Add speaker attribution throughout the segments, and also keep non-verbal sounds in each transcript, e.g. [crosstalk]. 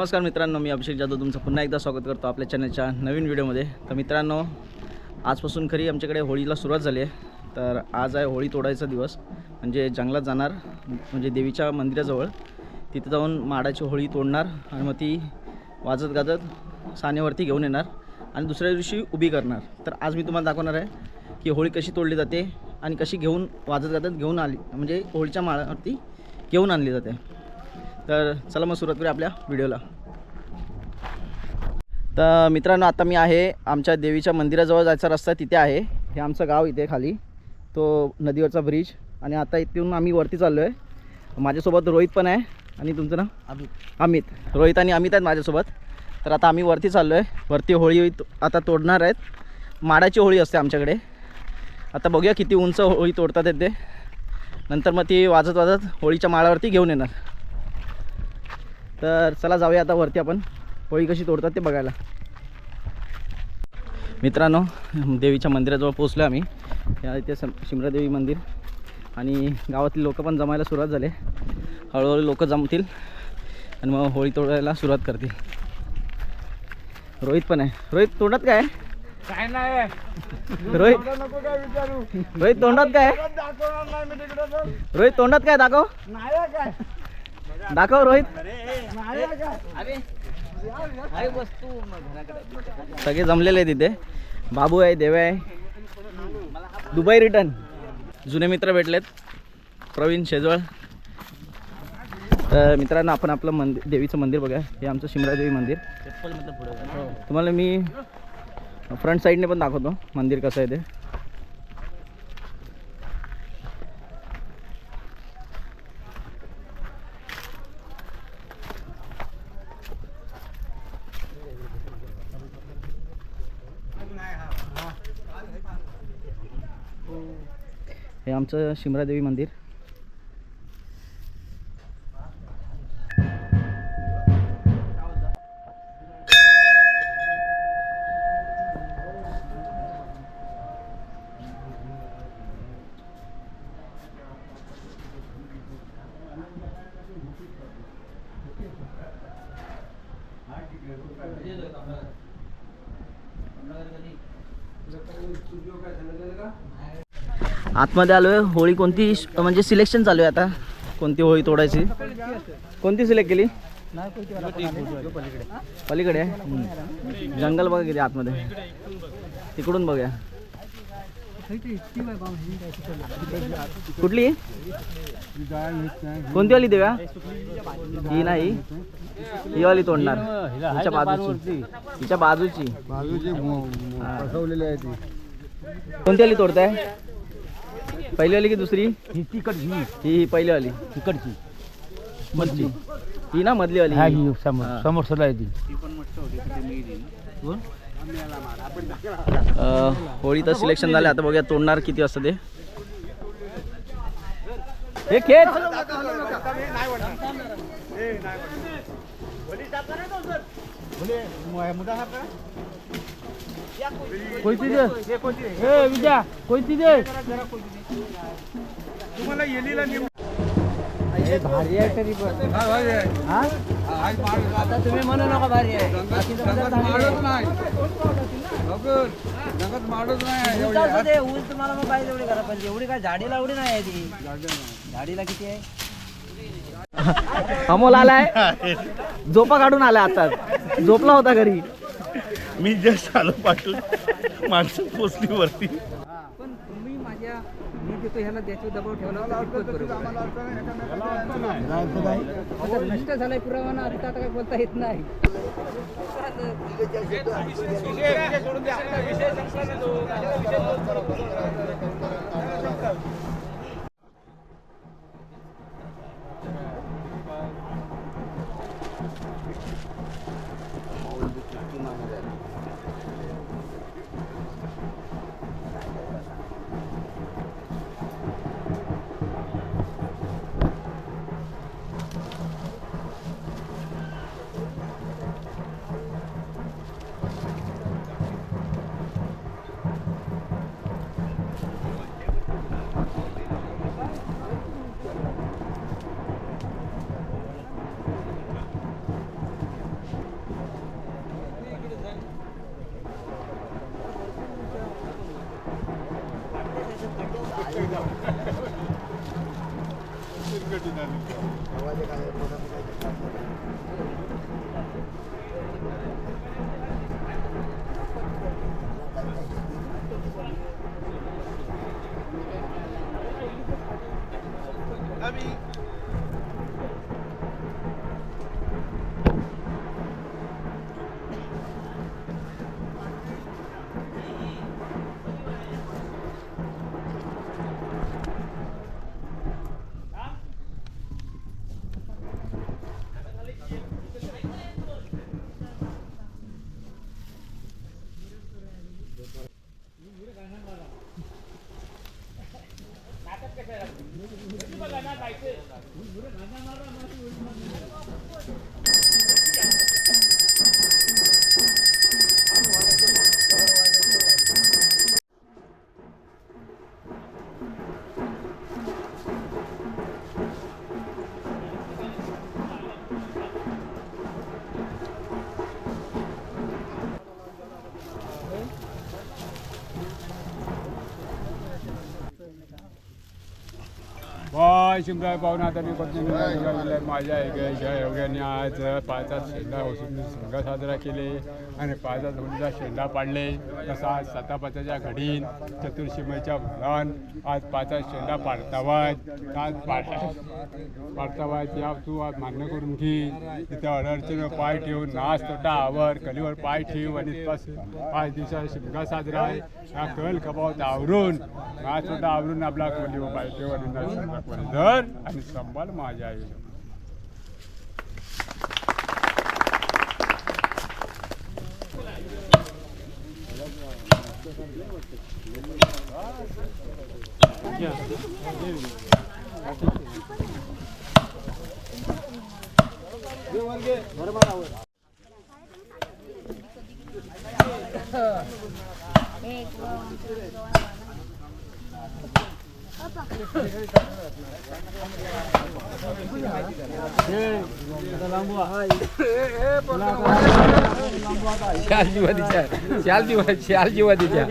Speaker 1: नमस्कार मित्रांनो मी अभिषेक जाधव तुमचं पुन्हा एकदा स्वागत करतो आपल्या चॅनलच्या नवीन व्हिडिओमध्ये. तर मित्रांनो आजपासून खरी आमच्याकडे होळीला सुरुवात झाली आहे. तर आज आहे होळी तोडायचा दिवस. म्हणजे जंगलात जाणार म्हणजे देवीच्या मंदिराजवळ तिथे जाऊन माडाची होळी तोडणार आणि मग ती वाजत गाजत सानेवरती घेऊन येणार आणि दुसऱ्या दिवशी उभी करणार. तर आज मी तुम्हाला दाखवणार आहे की होळी कशी तोडली जाते आणि कशी घेऊन वाजत गाजत घेऊन आली म्हणजे होळीच्या माळावरती घेऊन आणली जाते. तर चला मग सुरुवात करूया आपल्या व्हिडिओला. तर मित्रांनो आता मी आहे आमच्या देवीच्या मंदिराजवळ जायचा रस्ता तिथे आहे. हे आमचं गाव इथे खाली. तो नदीवरचा ब्रिज आणि आता इथून आम्ही वरती चाललो आहे माझ्यासोबत रोहित पण आहे. आणि तुमचं नाव?
Speaker 2: अमित.
Speaker 1: अमित. रोहित आणि अमित आहेत माझ्यासोबत. तर आता आम्ही वरती चाललो आहे वरती होळी तो- आता तोडणार आहेत. माडाची होळी असते आमच्याकडे. आता बघूया किती उंच होळी तोडतात आहेत ते. नंतर मग ती वाजत वाजत होळीच्या माळावरती घेऊन येणार. तर चला जाऊया आता वरती आपण. होळी कशी तोडतात ते बघायला. मित्रांनो देवीच्या मंदिराजवळ पोचलो आम्ही. या इथे सम शिमरादेवी मंदिर आणि गावातील लोक पण जमायला सुरुवात झाले. हळूहळू लोक जमतील आणि मग होळी तोडायला सुरुवात करतील. रोहित पण आहे. रोहित तोंडात काय आहे?
Speaker 2: काय नाही.
Speaker 1: रोहित
Speaker 2: नको काय विचारू.
Speaker 1: रोहित तोंडात काय. रोहित तोंडात काय दाखव.
Speaker 2: नाही आहे काय?
Speaker 1: दाखव रोहित. सगळे जमलेले आहे तिथे बाबू आहे देव आहे. दुबई रिटर्न जुने मित्र भेटलेत. प्रवीण शेजवळ. तर मित्रांनो आपण आपलं मंदिर देवीचं मंदिर बघा हे आमचं शिमरादेवी मंदिर. तुम्हाला मी फ्रंट साईडने पण दाखवतो. मंदिर कसं आहे ते. हे आमचं शिमरादेवी मंदिर. आतमध्ये आलो आहे होळी कोणती म्हणजे सिलेक्शन चालू आहे आता. कोणती होळी तोडायची? कोणती सिलेक्ट केली? पलीकडे जंगल बघा किती आतमध्ये. तिकडून बघूया. कुठली? कोणती वाली देव्या? ही नाही. ही वाली तोडणार. हिच्या बाजूची. हिच्या बाजूची.
Speaker 2: बाजूची फसवलेली आहे ती.
Speaker 1: कोणती वाली तोडताय? पहिली वाली की दुसरी?
Speaker 2: ही तिकडची.
Speaker 1: ही ही पहिली वाली.
Speaker 2: तिकडची.
Speaker 1: मधली. ही ना मधली वाली.
Speaker 2: हा ही समोर. समोर सुद्धा आहे ती.
Speaker 1: होळी तर सिलेक्शन झालं आता बघूया तोडणार किती वाजता ते. हे खेच.
Speaker 2: कोणती दे ए विद्या कोणती दे तुम्हाला ए, भारी आहे तरी पण आता तुम्ही म्हणू नका भारी आहे जगत माडच नाही ऊस तुम्हाला मग पाहिजे एवढी करा पण एवढी काय झाडीला एवढी नाही आहे ती झाडीला किती आहे
Speaker 1: अमोल आलाय? [laughs] झोपा काढून आलाय आता. झोपला होता घरी.
Speaker 3: मी जस्ट आलो पाठवून माणसं पोचली वरती.
Speaker 4: पण तुम्ही माझ्या मी देतो ह्याला द्यायचा दबाव ठेवला नष्ट झालाय पुरावा ना आता काय बोलता येत नाही.
Speaker 5: सोडून द्या dinámica. शिमराय पाहुणा आता मी पत्नी माझ्या एका एवढ्याने आज पाचात शेंडा होसून संघ साजरा केले आणि पाचात होलीचा शेंडा पाडले. तसाच सातापाच्याच्या घडीन चतुर्शिमेच्या भरण आज पाचात शेंडा पाडतावात. आज पाड पाडतावात या तू आज मान्य करून घे. तिथे अडचणीवर पाय ठेवून नाच तोटा आवर कलीवर पाय ठेव आणि पाच पाच दिवसाचा शिमगा साजरा आहे. हा कल कबावत आवरून नाच तोटा आवरून आपला कलीवर पाय ठेव आणि नाच तोटा कोणी धर आणि संभाल माझ्या आई
Speaker 2: चाल जीवा तिच्या चाल जीवा चाल जीवा तिच्या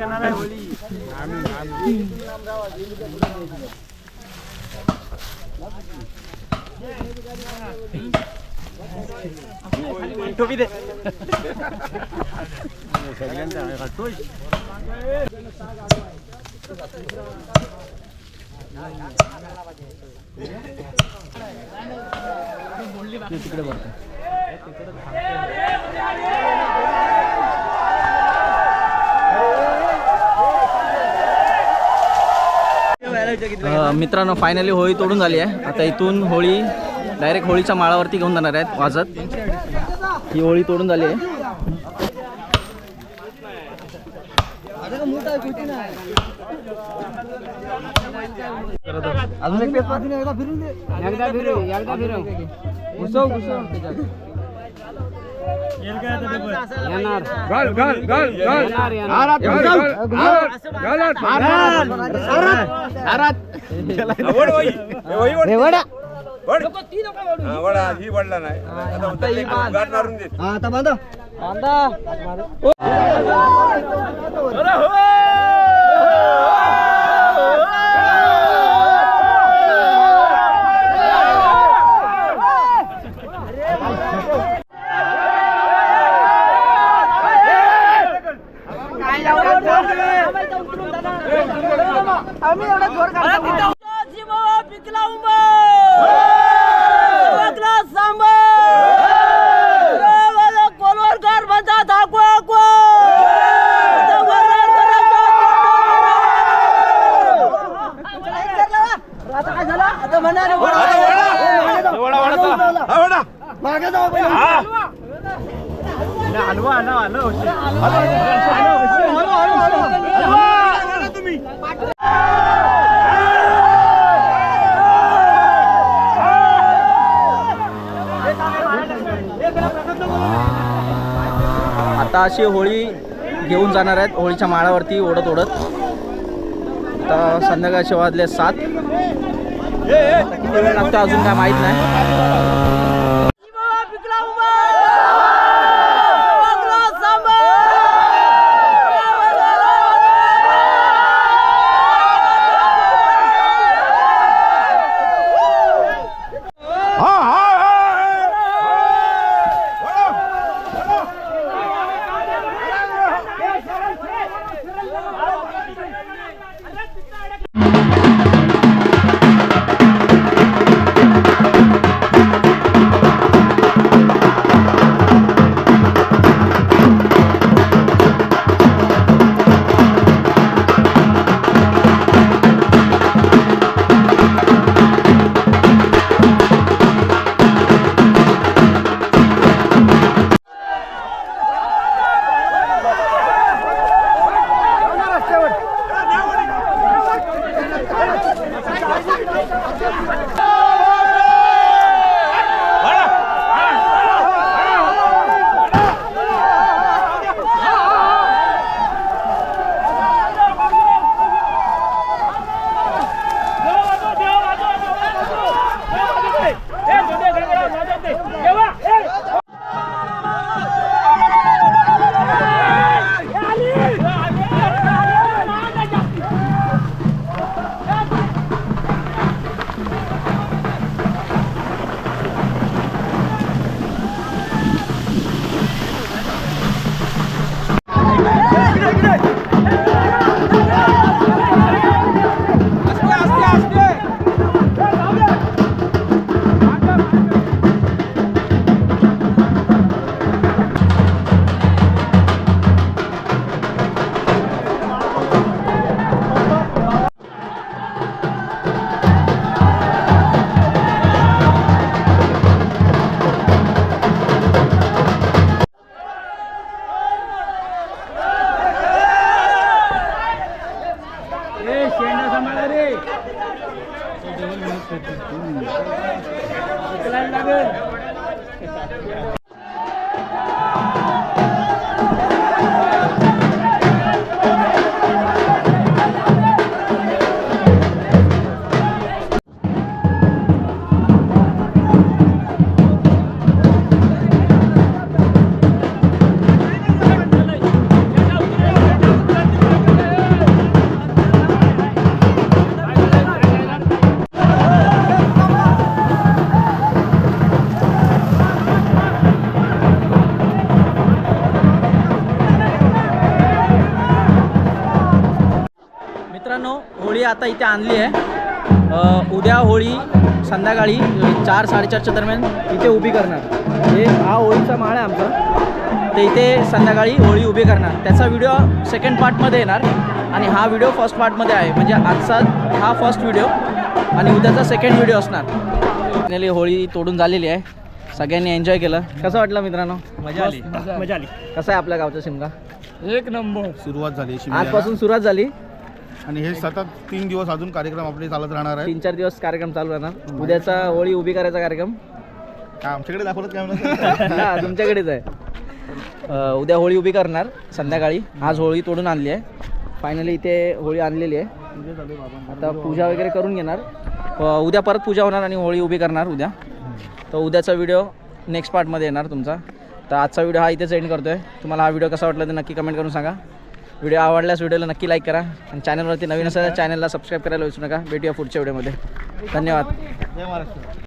Speaker 1: मित्रांनो फायनली होळी तोडून झाली आहे. आता इथून होळी डायरेक्ट होळीच्या माळावरती घेऊन जाणार आहेत वाजत. ही होळी तोडून झाली आहे. अजून एक पेपर
Speaker 2: एकदा फिरू एकदा फिरू. घुसव घुसव. येणार.
Speaker 5: घाल घाल घाल घाल.
Speaker 2: येणार येणार.
Speaker 1: आता
Speaker 2: आम्ही एवढा जोर काढतो पिकला मागे जाऊ हलवा हलवा हलवा हलवा हलवा
Speaker 1: आता अशी होळी घेऊन जाणार आहेत. होळीच्या माळावरती ओढत ओढत. आता संध्याकाळचे वाजले सात. लागतं वेळ अजून काय माहीत नाही. लागेल. आता इथे आणली आहे. उद्या होळी संध्याकाळी चार साडेचारच्या दरम्यान इथे उभी करणार. हे हा होळीचा माळ आहे आमचा. ते इथे संध्याकाळी होळी उभी करणार. त्याचा व्हिडिओ सेकंड पार्टमध्ये येणार. आणि हा व्हिडिओ फर्स्ट पार्टमध्ये आहे. म्हणजे आजचा हा फर्स्ट व्हिडिओ आणि उद्याचा सेकंड व्हिडिओ असणार. फायनली होळी तोडून झालेली आहे. सगळ्यांनी एन्जॉय केलं. कसं वाटलं मित्रांनो? मजा आली.
Speaker 2: मजा आली.
Speaker 1: कसं आहे आपल्या गावचा शिमगा?
Speaker 2: एक नंबर.
Speaker 3: सुरुवात झाली.
Speaker 1: आजपासून सुरुवात झाली.
Speaker 3: आणि हे सतत तीन दिवस अजून कार्यक्रम आपले चालत राहणार आहे
Speaker 1: तीन चार दिवस कार्यक्रम चालू राहणार. उद्याचा होळी उभी करायचा कार्यक्रम.
Speaker 3: आमच्याकडे दाखवलं काय [laughs]
Speaker 1: हा तुमच्याकडेच आहे. उद्या होळी उभी करणार संध्याकाळी. आज होळी तोडून आणली आहे. फायनली इथे होळी आणलेली आहे. आता पूजा वगैरे करून घेणार. उद्या परत पूजा होणार आणि होळी उभी करणार उद्या. तर उद्याचा व्हिडिओ नेक्स्ट पार्टमध्ये येणार तुमचा. तर आजचा व्हिडिओ हा इथेच एंड करतो आहे तुम्हाला हा व्हिडिओ कसा वाटला ते नक्की कमेंट करून सांगा. व्हिडिओ आवडल्यास व्हिडिओला नक्की लाईक करा. आणि चॅनलवरती नवीन असेल चॅनलला सबस्क्राईब करायला विसरू नका. भेटूया पुढच्या व्हिडिओमध्ये धन्यवाद.